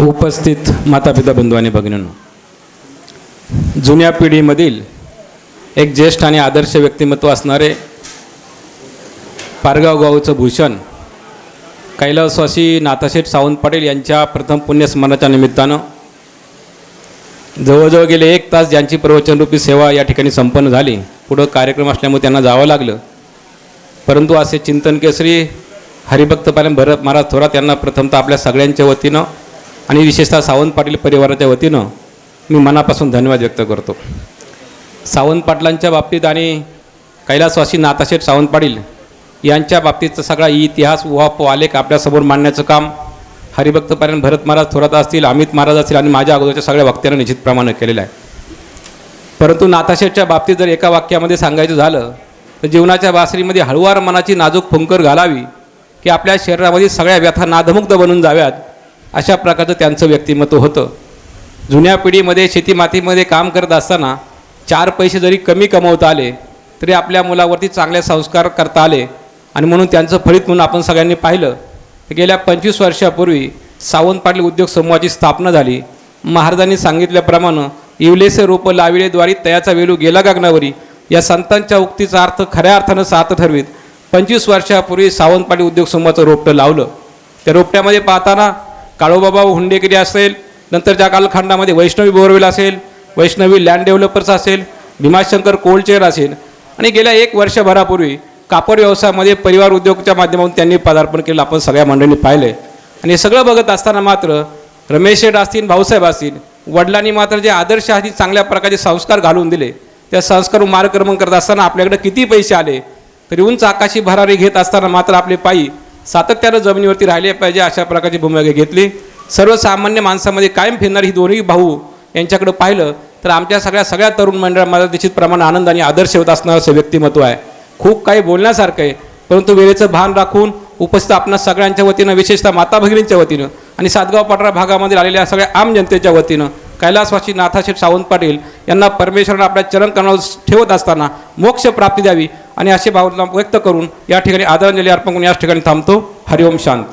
उपस्थित मातापिता बंधू आणि भगिनींनो जुन्या पिढीमधील एक ज्येष्ठ आणि आदर्श व्यक्तिमत्व असणारे पारगाव गावचं भूषण कैलासवासी नाथाशेठ सावंत पाटील यांच्या प्रथम पुण्यस्मरणाच्या निमित्तानं जवळजवळ गेले एक तास ज्यांची प्रवचनरूपी सेवा या ठिकाणी संपन्न झाली पुढं कार्यक्रम असल्यामुळे त्यांना जावं लागलं. परंतु असे चिंतन केसरी हरिभक्त पालन भरत महाराज थोरात यांना प्रथमतः आपल्या सगळ्यांच्या वतीनं आणि विशेषतः सावंत पाटील परिवाराच्या वतीनं मी मनापासून धन्यवाद व्यक्त करतो. सावंत पाटलांच्या बाबतीत आणि कैलासवासी नाथाशेठ सावंत पाटील यांच्या बाबतीतचा सगळा इतिहास उहाप आलेख आपल्यासमोर मांडण्याचं काम हरिभक्त पर्यंत भरत महाराज थोरात असतील अमित महाराज असतील आणि माझ्या अगोदरच्या सगळ्या वक्त्यांना निश्चितप्रमाणे केलेलं आहे. परंतु नाथाशेठच्या बाबतीत जर एका वाक्यामध्ये सांगायचं झालं तर जीवनाच्या बासरीमध्ये हळुवार मनाची नाजूक फुंकर घालावी की आपल्या शरीरामध्ये सगळ्या व्यथा नादमुक्त बनून जाव्यात अशा प्रकारचं त्यांचं व्यक्तिमत्व होतं. जुन्या पिढीमध्ये शेतीमातीमध्ये काम करत असताना चार पैसे जरी कमी कमवता आले तरी आपल्या मुलावरती चांगले संस्कार करता आले आणि म्हणून त्यांचं फलित म्हणून आपण सगळ्यांनी पाहिलं तर गेल्या पंचवीस वर्षापूर्वी सावंत पाटील उद्योग समूहाची स्थापना झाली. महाराजांनी सांगितल्याप्रमाणे इवलेसे रोपं लाविले द्वारी तयाचा वेलू गेला गगनावरी. या संतांच्या उक्तीचा अर्थ खऱ्या अर्थानं सार्थ ठरवीत. पंचवीस वर्षापूर्वी सावंत पाटील उद्योग समूहाचं रोपटं लावलं. त्या रोपट्यामध्ये पाहताना काळोबाबा हुंडेगिरी असेल नंतरच्या कालखंडामध्ये वैष्णवी बोरवेल असेल वैष्णवी लँड डेव्हलपर्स असेल भीमाशंकर कोल्डचेअर असेल आणि गेल्या एक वर्षभरापूर्वी कापड व्यवसायामध्ये परिवार उद्योगच्या माध्यमातून त्यांनी पदार्पण केलं आपण सगळ्या मंडळींनी पाहिलं आणि हे सगळं बघत असताना मात्र रमेश शेठ असतील भाऊसाहेब असतील वडिलांनी मात्र जे आदर्श आधी चांगल्या प्रकारचे संस्कार घालून दिले त्या संस्कार मार्गक्रमण करत असताना आपल्याकडे किती पैसे आले तरी उंच आकाशी भरारी घेत असताना मात्र आपले पायी सातत्यानं जमिनीवरती राहिले पाहिजे अशा प्रकारची भूमिका घेतली. सर्वसामान्य माणसामध्ये कायम फिरणारी ही दोन्ही भाऊ यांच्याकडे पाहिलं तर आमच्या सगळ्या सगळ्या तरुण मंडळामध्ये निश्चित प्रमाण आनंद आणि आदर्श होत असणारं असं व्यक्तिमत्व आहे. खूप काही बोलण्यासारखं आहे परंतु वेळेचं भान राखून उपस्थित आपणा सगळ्यांच्या वतीनं विशेषतः माता भगिनींच्या वतीनं आणि सातगाव पाटरा भागामध्ये आलेल्या सगळ्या आम जनतेच्या वतीनं कैलासवासी नाथाशेठ सावंत पाटील यांना परमेश्वरानं आपल्या चरण ठेवत असताना मोक्ष प्राप्ती द्यावी आणि असे भावना व्यक्त करून या ठिकाणी आदरांजली अर्पण करून याच ठिकाणी थांबतो. हरिओम शांत.